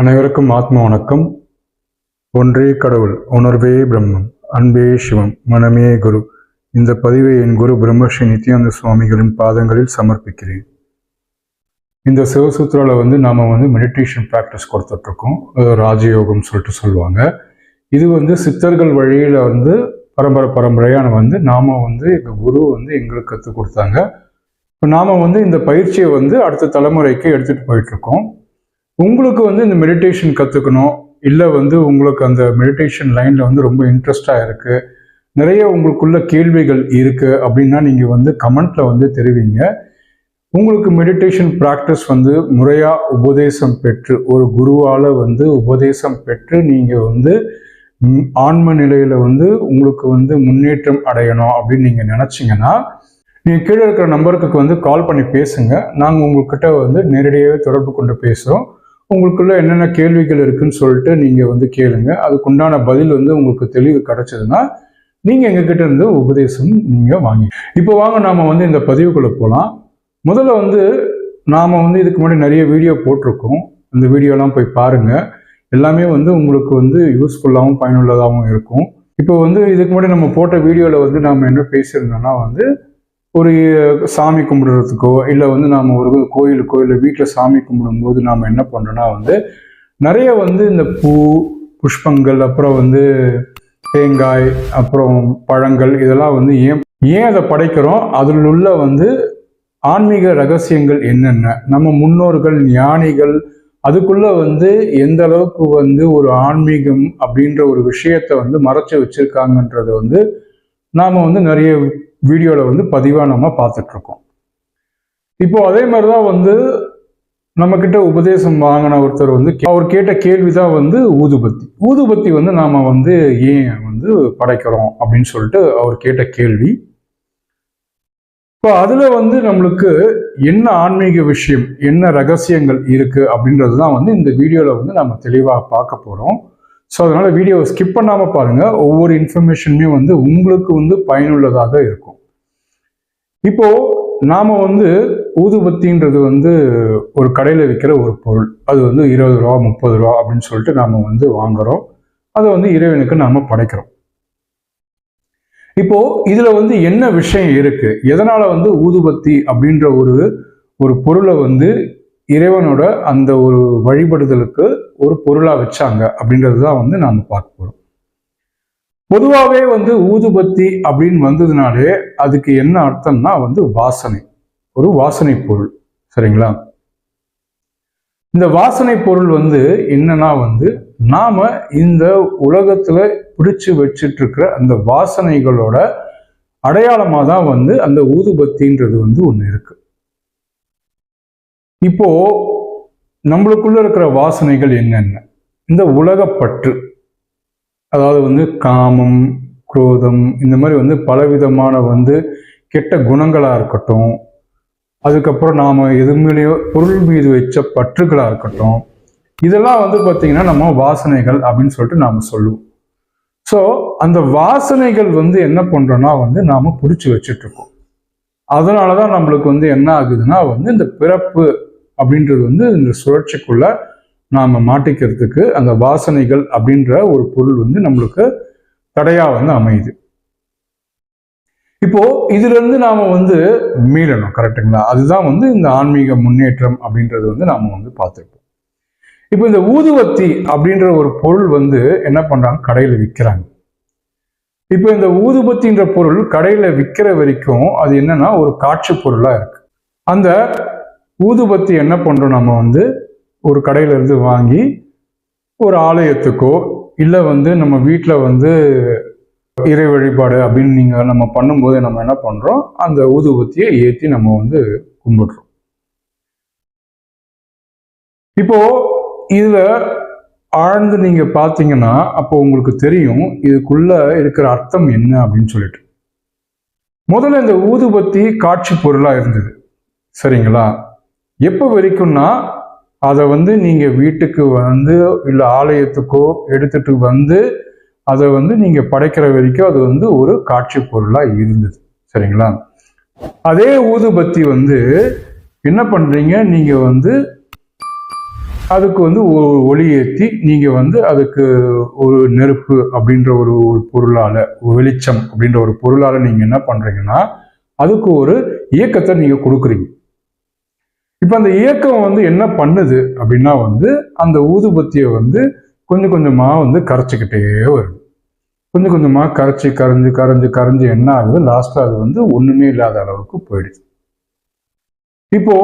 அனைவருக்கும் ஆத்ம வணக்கம். ஒன்றே கடவுள் உணர்வே பிரம்மம் அன்பே சிவம் மனமே குரு. இந்த பதிவை என் குரு பிரம்மஸ்ரீ நித்யானந்த சுவாமிகளின் பாதங்களில் சமர்ப்பிக்கிறேன். இந்த சிவசூத்திரால வந்து நாம வந்து மெடிடேஷன் ப்ராக்டிஸ் கொடுத்துட்ருக்கோம். ராஜயோகம் சொல்லிட்டு சொல்லுவாங்க. இது வந்து சித்தர்கள் வழியில் வந்து பரம்பரை பரம்பரையான வந்து நாம வந்து எங்கள் குரு வந்து எங்களுக்கு கற்றுக் கொடுத்தாங்க. இப்போ நாம வந்து இந்த பயிற்சியை வந்து அடுத்த தலைமுறைக்கு எடுத்துகிட்டு போயிட்டுருக்கோம் உங்களுக்கு வந்து இந்த மெடிடேஷன் கற்றுக்கணும் இல்லை வந்து உங்களுக்கு அந்த மெடிடேஷன் லைனில் வந்து ரொம்ப இன்ட்ரெஸ்டாக இருக்குது நிறைய உங்களுக்குள்ள கேள்விகள் இருக்குது அப்படின்னா நீங்கள் வந்து கமெண்ட்டில் வந்து தெரிவிங்க. உங்களுக்கு மெடிடேஷன் ப்ராக்டிஸ் வந்து முறையாக உபதேசம் பெற்று ஒரு குருவால் வந்து உபதேசம் பெற்று நீங்கள் வந்து ஆன்ம நிலையில் வந்து உங்களுக்கு வந்து முன்னேற்றம் அடையணும் அப்படின்னு நீங்கள் நினச்சிங்கன்னா நீங்கள் கீழே இருக்கிற நம்பருக்கு வந்து கால் பண்ணி பேசுங்க. நாங்கள் உங்கள்கிட்ட வந்து நேரடியாகவே தொடர்பு கொண்டு பேசுகிறோம் உங்களுக்குள்ள என்னென்ன கேள்விகள் இருக்குன்னு சொல்லிட்டு நீங்கள் வந்து கேளுங்க. அதுக்குண்டான பதில் வந்து உங்களுக்கு தெளிவு கிடைச்சதுன்னா நீங்கள் எங்ககிட்ட இருந்து உபதேசம் நீங்கள் வாங்கி இப்போ வாங்க நாம் வந்து இந்த பதிவுக்குள்ளே போகலாம் முதல்ல வந்து நாம் வந்து இதுக்கு முன்னாடி நிறைய வீடியோ போட்டிருக்கோம். அந்த வீடியோலாம் போய் பாருங்கள் எல்லாமே வந்து உங்களுக்கு வந்து யூஸ்ஃபுல்லாகவும் பயனுள்ளதாகவும் இருக்கும். இப்போ வந்து இதுக்கு முன்னாடி நம்ம போட்ட வீடியோவில் வந்து நாம் என்ன பேசியிருந்தோம்னா வந்து ஒரு சாமி கும்பிடுறதுக்கோ இல்லை வந்து நாம் ஒரு கோயிலுக்கோ இல்லை வீட்டில் சாமி கும்பிடும்போது நாம் என்ன பண்ணுறோன்னா வந்து நிறைய வந்து இந்த பூ புஷ்பங்கள் அப்புறம் வந்து தேங்காய் அப்புறம் பழங்கள் இதெல்லாம் வந்து ஏன் ஏன் அதை படைக்கிறோம்? அதில் உள்ள வந்து ஆன்மீக ரகசியங்கள் என்னென்ன? நம்ம முன்னோர்கள் ஞானிகள் அதுக்குள்ள வந்து எந்த அளவுக்கு வந்து ஒரு ஆன்மீகம் அப்படின்ற ஒரு விஷயத்தை வந்து மறைச்சு வச்சிருக்காங்கன்றத வந்து நாம் வந்து நிறைய வீடியோவில் வந்து பதிவாக நம்ம பார்த்துட்ருக்கோம். இப்போது இப்போ அதே மாதிரி தான் வந்து நம்மக்கிட்ட உபதேசம் வாங்கின ஒருத்தர் வந்து அவர் கேட்ட கேள்வி தான் வந்து ஊதுபத்தி. ஊதுபத்தி வந்து நாம் வந்து ஏன் வந்து படைக்கிறோம் அப்படின்னு சொல்லிட்டு அவர் கேட்ட கேள்வி. இப்போ அதில் வந்து நம்மளுக்கு என்ன ஆன்மீக விஷயம் என்ன ரகசியங்கள் இருக்குது அப்படின்றது தான் வந்து இந்த வீடியோவில் வந்து நம்ம தெளிவாக பார்க்க போகிறோம் ஸோ அதனால் வீடியோவை ஸ்கிப் பண்ணாமல் பாருங்க. ஒவ்வொரு இன்ஃபர்மேஷனுமே வந்து உங்களுக்கு வந்து பயனுள்ளதாக இருக்கும். இப்போது நாம் வந்து ஊதுபத்தின்றது வந்து ஒரு கடையில் விற்கிற ஒரு பொருள். அது வந்து இருபது ரூபா முப்பது ரூபா அப்படின்னு சொல்லிட்டு நாம் வந்து வாங்குகிறோம் அதை வந்து இறைவனுக்கு நாம் படைக்கிறோம். இப்போ இதில் வந்து என்ன விஷயம் இருக்குது எதனால் வந்து ஊதுபத்தி அப்படின்ற ஒரு ஒரு பொருளை வந்து இறைவனோட அந்த ஒரு வழிபடுதலுக்கு ஒரு பொருளா வச்சாங்க அப்படின்றது தான் வந்து நாம பார்க்க போகிறோம் பொதுவாகவே வந்து ஊதுபத்தி அப்படின்னு வந்ததுனாலே அதுக்கு என்ன அர்த்தம்னா வந்து வாசனை. ஒரு வாசனை பொருள். சரிங்களா? இந்த வாசனை பொருள் வந்து என்னன்னா வந்து நாம இந்த உலகத்துல பிடிச்சு வச்சிட்டு இருக்கிற அந்த வாசனைகளோட அடையாளமாக தான் வந்து அந்த ஊதுபத்தின்றது வந்து ஒண்ணு இருக்கு. இப்போ நம்மளுக்குள்ள இருக்கிற வாசனைகள் என்னென்ன? இந்த உலகப்பற்று அதாவது வந்து காமம் குரோதம் இந்த மாதிரி வந்து பலவிதமான வந்து கெட்ட குணங்களாக இருக்கட்டும் அதுக்கப்புறம் நாம் எதுமேலேயோ பொருள் மீது வச்ச பற்றுகளாக இருக்கட்டும் இதெல்லாம் வந்து பார்த்தீங்கன்னா நம்ம வாசனைகள் அப்படின்னு சொல்லிட்டு நாம் சொல்லுவோம். ஸோ அந்த வாசனைகள் வந்து என்ன பண்ணுறோன்னா வந்து நாம் பிடிச்சி வச்சுட்ருக்கோம் அதனால தான் நம்மளுக்கு வந்து என்ன ஆகுதுன்னா வந்து இந்த பிறப்பு அப்படின்றது வந்து இந்த சுழற்சிக்குள்ள நாம மாட்டிக்கிறதுக்கு அந்த வாசனைகள் அப்படின்ற ஒரு பொருள் வந்து நம்மளுக்கு தடையா வந்து அமையுது. இப்போ இதுல இருந்து நாம வந்து மீளணும் கரெக்டுங்களா அதுதான் வந்து இந்த ஆன்மீக முன்னேற்றம் அப்படின்றது வந்து நாம வந்து பார்த்துருப்போம். இப்போ இந்த ஊதுவத்தி அப்படின்ற ஒரு பொருள் வந்து என்ன பண்றாங்க? கடையில விற்கிறாங்க இப்போ இந்த ஊதுபத்தின்ற பொருள் கடையில விற்கிற வரைக்கும் அது என்னன்னா ஒரு காட்சி பொருளா இருக்கு. அந்த ஊதுபத்தி என்ன பண்ணுறோம் நம்ம வந்து? ஒரு கடையிலேருந்து வாங்கி ஒரு ஆலயத்துக்கோ இல்லை வந்து நம்ம வீட்டில் வந்து இறை வழிபாடு அப்படின்னு நீங்கள் நம்ம பண்ணும்போது நம்ம என்ன பண்ணுறோம் அந்த ஊதுபத்தியை ஏற்றி நம்ம வந்து கும்பிடுறோம். இப்போ இதில் ஆழ்ந்து நீங்கள் பார்த்தீங்கன்னா அப்போ உங்களுக்கு தெரியும் இதுக்குள்ள இருக்கிற அர்த்தம் என்ன அப்படின்னு சொல்லிட்டு. முதல்ல இந்த ஊதுபத்தி காட்சி பொருளாக இருந்தது. சரிங்களா? எப்போ வரைக்கும்னா அதை வந்து நீங்கள் வீட்டுக்கு வந்து இல்லை ஆலயத்துக்கோ எடுத்துட்டு வந்து அதை வந்து நீங்கள் படைக்கிற வரைக்கும் அது வந்து ஒரு காட்சி பொருளாக இருந்தது. சரிங்களா? அதே ஊதுபத்தி வந்து என்ன பண்ணுறீங்க நீங்கள் வந்து அதுக்கு வந்து ஒரு ஒளி ஏற்றி நீங்கள் வந்து அதுக்கு ஒரு நெருப்பு அப்படின்ற ஒரு ஒரு பொருளால் வெளிச்சம் அப்படின்ற ஒரு பொருளால் நீங்கள் என்ன பண்ணுறீங்கன்னா அதுக்கு ஒரு இயக்கத்தை நீங்கள் கொடுக்குறீங்க. இப்போ அந்த இயக்கம் வந்து என்ன பண்ணுது அப்படின்னா வந்து அந்த ஊதுபத்தியை வந்து கொஞ்சம் கொஞ்சமாக வந்து கரைச்சிக்கிட்டே வருது. கொஞ்சம் கொஞ்சமாக கரைச்சி கரைஞ்சு கரைஞ்சு கரைஞ்சு என்ன ஆகுது? லாஸ்ட்டாக அது வந்து ஒன்றுமே இல்லாத அளவுக்கு போயிடுது. இப்போ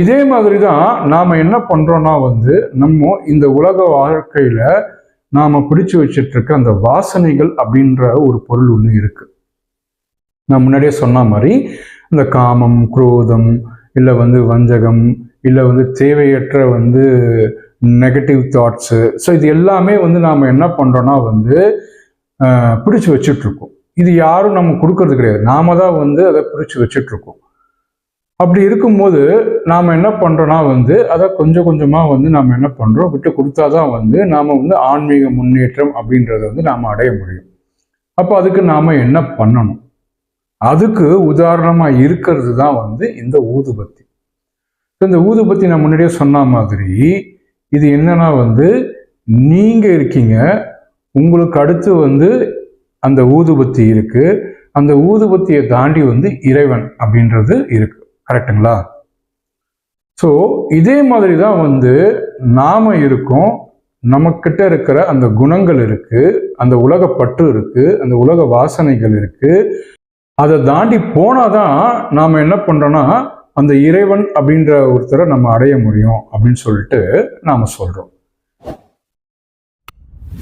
இதே மாதிரி தான் நாம் என்ன பண்ணுறோன்னா வந்து நம்ம இந்த உலக வாழ்க்கையில் நாம் பிடிச்சு வச்சிட்டு இருக்க அந்த வாசனைகள் அப்படின்ற ஒரு பொருள் ஒன்று இருக்கு. நான் முன்னாடியே சொன்ன மாதிரி இந்த காமம் குரோதம் இல்லை வந்து வஞ்சகம் இல்லை வந்து தேவையற்ற வந்து நெகட்டிவ் தாட்ஸு ஸோ இது எல்லாமே வந்து நாம் என்ன பண்ணுறோன்னா வந்து பிடிச்சி வச்சுட்ருக்கோம் இது யாரும் நம்ம கொடுக்கறது கிடையாது. நாம தான் வந்து அதை பிடிச்சி வச்சுட்ருக்கோம் அப்படி இருக்கும்போது நாம் என்ன பண்ணுறோன்னா வந்து அதை கொஞ்சம் கொஞ்சமாக வந்து நாம் என்ன பண்ணுறோம் விட்டு கொடுத்தா தான் வந்து நாம் வந்து ஆன்மீக முன்னேற்றம் அப்படின்றத வந்து நாம் அடைய முடியும். அப்போ அதுக்கு நாம் என்ன பண்ணணும்? அதுக்கு உதாரணமாக இருக்கிறது தான் வந்து இந்த ஊதுபத்தி. இந்த ஊதுபத்தி நான் முன்னாடியே சொன்ன மாதிரி இது என்னன்னா வந்து நீங்கள் இருக்கீங்க உங்களுக்கு அடுத்து வந்து அந்த ஊதுபத்தி இருக்கு அந்த ஊதுபத்தியை தாண்டி வந்து இறைவன் அப்படின்றது இருக்கு. கரெக்டுங்களா? ஸோ இதே மாதிரி தான் வந்து நாம இருக்கோம் நமக்கிட்ட இருக்கிற அந்த குணங்கள் இருக்கு அந்த உலக பற்று இருக்கு அந்த உலக வாசனைகள் இருக்கு அதை தாண்டி போனால் தான் நாம் என்ன பண்ணுறோன்னா அந்த இறைவன் அப்படின்ற ஒருத்தரை நம்ம அடைய முடியும் அப்படின்னு சொல்லிட்டு நாம் சொல்கிறோம்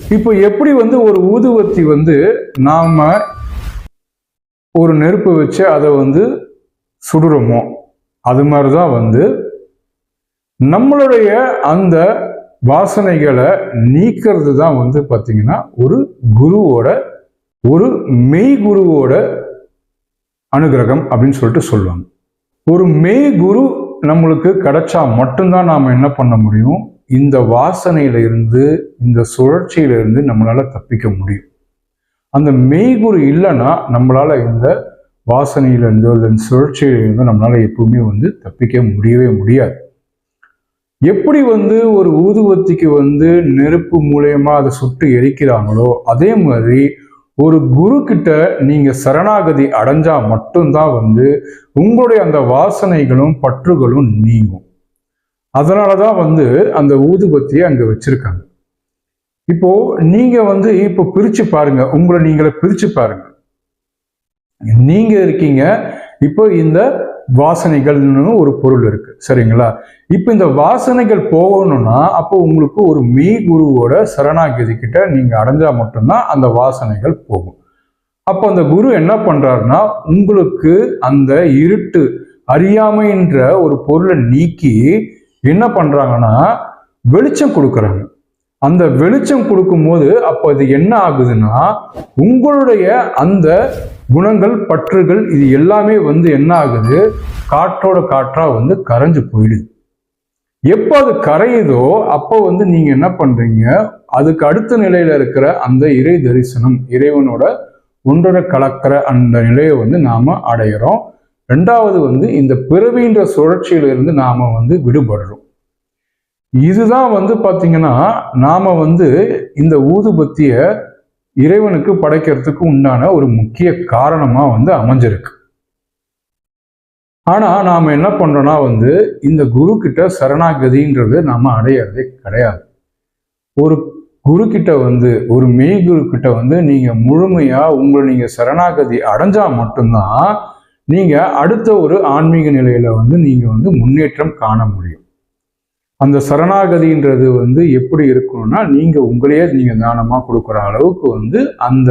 இப்போ எப்படி வந்து ஒரு ஊதுவத்தி வந்து நாம் ஒரு நெருப்பு வச்சு அதை வந்து சுடுறோமோ அது மாதிரி தான் வந்து நம்மளுடைய அந்த வாசனைகளை நீக்கிறது தான் வந்து பார்த்தீங்கன்னா ஒரு குருவோட ஒரு மெய் குருவோட அனுகிரகம் அப்படின்னு சொல்லிட்டு சொல்லுவாங்க. ஒரு மெய் குரு நம்மளுக்கு கிடைச்சா மட்டும்தான் நாம் என்ன பண்ண முடியும்? இந்த வாசனையில இருந்து இந்த சுழற்சியில இருந்து நம்மளால தப்பிக்க முடியும். அந்த மெய்குரு இல்லைன்னா நம்மளால இந்த வாசனையிலிருந்தோ இல்லை இந்த சுழற்சியிலிருந்தோ நம்மளால எப்பவுமே வந்து தப்பிக்க முடியவே முடியாது. எப்படி வந்து ஒரு ஊதுவத்திக்கு வந்து நெருப்பு மூலயமா அதை சுட்டு எரிக்கிறாங்களோ அதே மாதிரி ஒரு குரு கிட்ட நீங்க சரணாகதி அடைஞ்சா மட்டும்தான் வந்து உங்களுடைய அந்த வாசனைகளும் பற்றுகளும் நீங்கும். அதனால தான் வந்து அந்த ஊதுபத்தியை அங்க வச்சிருக்காங்க. இப்போ நீங்க வந்து இப்போ பிரிச்சு பாருங்க. உங்களை நீங்களே பிரிச்சு பாருங்க. நீங்க இருக்கீங்க. இப்போ இந்த வாசனைகள்னு ஒரு பொருள் இருக்கு. சரிங்களா? இப்போ இந்த வாசனைகள் போகணும்னா அப்போ உங்களுக்கு ஒரு மெய் குருவோட சரணாகதி கிட்ட நீங்க அடைஞ்சா மட்டும்தான் அந்த வாசனைகள் போகும். அப்போ அந்த குரு என்ன பண்றாருன்னா உங்களுக்கு அந்த இருட்டு அறியாமைன்ற ஒரு பொருளை நீக்கி என்ன பண்றாங்கன்னா வெளிச்சம் கொடுக்குறாங்க. அந்த வெளிச்சம் கொடுக்கும்போது அப்போ இது என்ன ஆகுதுன்னா உங்களுடைய அந்த குணங்கள் பற்றுகள் இது எல்லாமே வந்து என்ன ஆகுது காற்றோட காற்றா வந்து கரைஞ்சு போயிடுது. எப்போ அது கரையுதோ அப்போ வந்து நீங்க என்ன பண்றீங்க? அதுக்கு அடுத்த நிலையில இருக்கிற அந்த இறை தரிசனம் இறைவனோட ஒன்றரை கலக்கிற அந்த நிலையை வந்து நாம அடையிறோம். ரெண்டாவது வந்து இந்த பிறவின்ற சுழற்சியிலிருந்து நாம வந்து விடுபடுறோம். இதுதான் வந்து பார்த்தீங்கன்னா நாம வந்து இந்த ஊதுபத்திய இறைவனுக்கு படைக்கிறதுக்கு உண்டான ஒரு முக்கிய காரணமாக வந்து அமைஞ்சிருக்கு. ஆனால் நாம் என்ன பண்ணுறோன்னா வந்து இந்த குரு கிட்ட சரணாகதின்றது நாம் அடையிறதே கிடையாது. ஒரு குரு கிட்ட வந்து ஒரு மெய் குரு கிட்ட வந்து நீங்கள் முழுமையாக உங்களை நீங்கள் சரணாகதி அடைஞ்சால் மட்டும்தான் நீங்கள் அடுத்த ஒரு ஆன்மீக நிலையில் வந்து நீங்கள் வந்து முன்னேற்றம் காண முடியும். அந்த சரணாகதின்றது வந்து எப்படி இருக்கணும்னா நீங்க உங்களையே நீங்க தானமா கொடுக்குற அளவுக்கு வந்து அந்த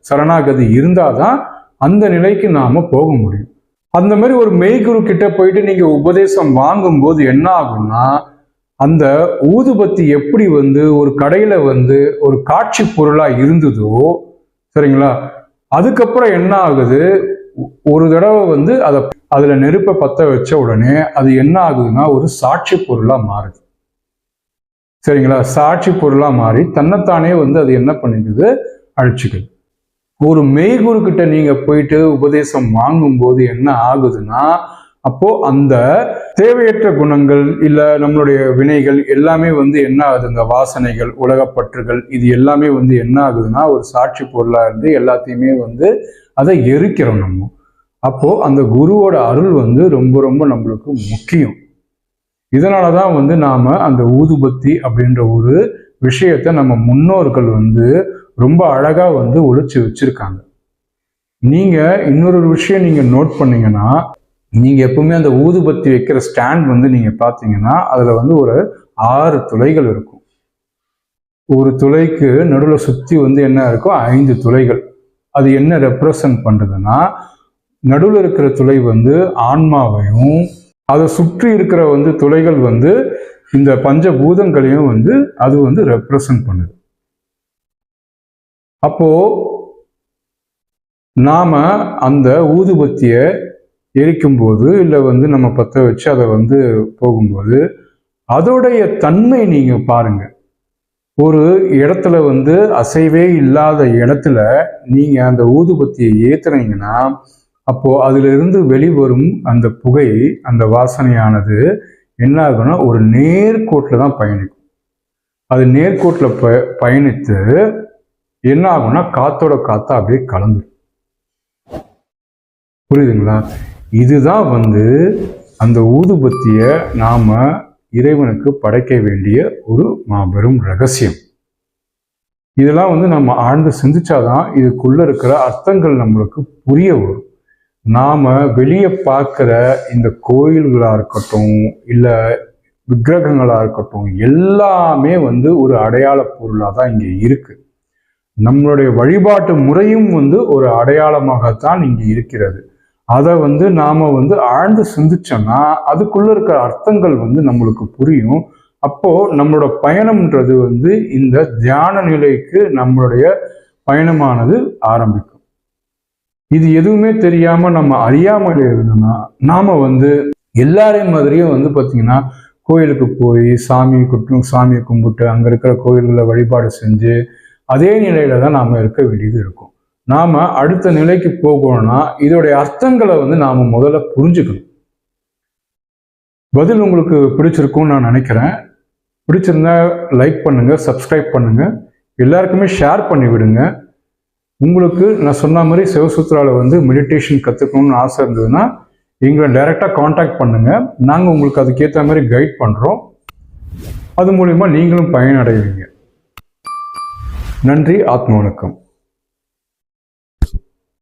சரணாகதி இருந்தாதான் அந்த நிலைக்கு நாம போக முடியும். அந்த மாதிரி ஒரு மெய்குரு கிட்ட போயிட்டு நீங்க உபதேசம் வாங்கும்போது என்ன ஆகும்னா அந்த ஊதுபத்தி எப்படி வந்து ஒரு கடையில வந்து ஒரு காட்சி பொருளா இருந்ததோ சரிங்களா? அதுக்கப்புறம் என்ன ஆகுது? ஒரு தடவை வந்து அதை அதுல நெருப்பை பத்த வச்ச உடனே அது என்ன ஆகுதுன்னா ஒரு சாட்சி பொருளா மாறுது. சரிங்களா? சாட்சி பொருளா மாறி தன்னைத்தானே வந்து அது என்ன பண்ணிக்குது அழிச்சுக்குது. ஒரு மெய்குருக்கிட்ட கிட்ட நீங்க போயிட்டு உபதேசம் வாங்கும்போது என்ன ஆகுதுன்னா அப்போ அந்த தேவையற்ற குணங்கள் இல்ல நம்மளுடைய வினைகள் எல்லாமே வந்து என்ன ஆகுது? இந்த வாசனைகள் உலகப்பற்றுகள் இது எல்லாமே வந்து என்ன ஆகுதுன்னா ஒரு சாட்சி பொருளா இருந்து எல்லாத்தையுமே வந்து அதை எரிக்கிறோம் நம்ம. அப்போ அந்த குருவோட அருள் வந்து ரொம்ப ரொம்ப நம்மளுக்கு முக்கியம். இதனால தான் வந்து நாம அந்த ஊதுபத்தி அப்படின்ற ஒரு விஷயத்தை நம்ம முன்னோர்கள் வந்து ரொம்ப அழகா வந்து ஒழிச்சு வச்சிருக்காங்க. நீங்க இன்னொரு விஷயம் நீங்க நோட் பண்ணீங்கன்னா நீங்க எப்பவுமே அந்த ஊதுபத்தி வைக்கிற ஸ்டாண்ட் வந்து நீங்க பாத்தீங்கன்னா அதுல வந்து ஒரு ஆறு துளைகள் இருக்கும். ஒரு துளைக்கு நடுவில் சுத்தி வந்து என்ன இருக்கும் ஐந்து துளைகள். அது என்ன ரெப்ரசன்ட் பண்ணுதுன்னா நடுவில் இருக்கிற துளை வந்து ஆன்மாவையும் அதை சுற்றி இருக்கிற வந்து துளைகள் வந்து இந்த பஞ்சபூதங்களையும் வந்து அது வந்து ரெப்ரசன்ட் பண்ணுது. அப்போ நாம அந்த ஊதுபத்தியை எரிக்கும்போது இல்லை வந்து நம்ம பற்ற வச்சு அதை வந்து போகும்போது அதோடைய தன்மை நீங்க பாருங்கள் ஒரு இடத்துல வந்து அசைவே இல்லாத இடத்துல நீங்க அந்த ஊதுபத்தியை ஏற்றுனீங்கன்னா அப்போ அதிலிருந்து வெளிவரும் அந்த புகை அந்த வாசனையானது என்ன ஆகுன்னா ஒரு நேர்கோட்டில் தான் பயணிக்கும். அது நேர்கோட்டில் ப பயணித்து என்ன ஆகும்னா காத்தோட காத்தா அப்படியே கலந்துடும் புரியுதுங்களா? இதுதான் வந்து அந்த ஊதுபத்தியை நாம இறைவனுக்கு படைக்க வேண்டிய ஒரு மாபெரும் ரகசியம். இதெல்லாம் வந்து நம்ம ஆழ்ந்து சிந்திச்சாதான் இதுக்குள்ள இருக்கிற அர்த்தங்கள் நம்மளுக்கு புரிய வரும். நாம வெளியே பார்க்குற இந்த கோயில்களா இருக்கட்டும் இல்லை விக்கிரகங்களா இருக்கட்டும் எல்லாமே வந்து ஒரு அடையாள பொருளாக தான் இங்கே இருக்கு. நம்மளுடைய வழிபாட்டு முறையும் வந்து ஒரு அடையாளமாகத்தான் இங்கே இருக்கிறது. அதை வந்து நாம் வந்து ஆழ்ந்து சிந்திச்சோம்னா அதுக்குள்ளே இருக்கிற அர்த்தங்கள் வந்து நம்மளுக்கு புரியும். அப்போது நம்மளோட பயணம்ன்றது வந்து இந்த தியான நிலைக்கு நம்மளுடைய பயணமானது ஆரம்பிக்கும். இது எதுவுமே தெரியாமல் நம்ம அறியாமல் இருந்தோம்னா நாம் வந்து எல்லாரையும் மாதிரியும் வந்து பார்த்தீங்கன்னா கோயிலுக்கு போய் சாமி குட்டும் சாமியை கும்பிட்டு அங்கே இருக்கிற கோயில்களை வழிபாடு செஞ்சு அதே நிலையில தான் நாம் இருக்க வேண்டியது இருக்கும். நாம் அடுத்த நிலைக்கு போகணும்னா இதோடைய அர்த்தங்களை வந்து நாம் முதல்ல புரிஞ்சுக்கணும். பதில் உங்களுக்கு பிடிச்சிருக்கும்னு நான் நினைக்கிறேன். பிடிச்சிருந்தா லைக் பண்ணுங்கள் சப்ஸ்கிரைப் பண்ணுங்கள் எல்லாருக்குமே ஷேர் பண்ணி விடுங்க. உங்களுக்கு நான் சொன்ன மாதிரி சிவசூத்ராவில் வந்து மெடிடேஷன் கற்றுக்கணும்னு ஆசை இருந்ததுன்னா எங்களை டைரெக்டாக காண்டாக்ட் பண்ணுங்கள் நாங்கள் உங்களுக்கு அதுக்கேற்ற மாதிரி கைட் பண்ணுறோம் அது மூலிமா நீங்களும் பயனடைவீங்க. நன்றி ஆத்ம வணக்கம்.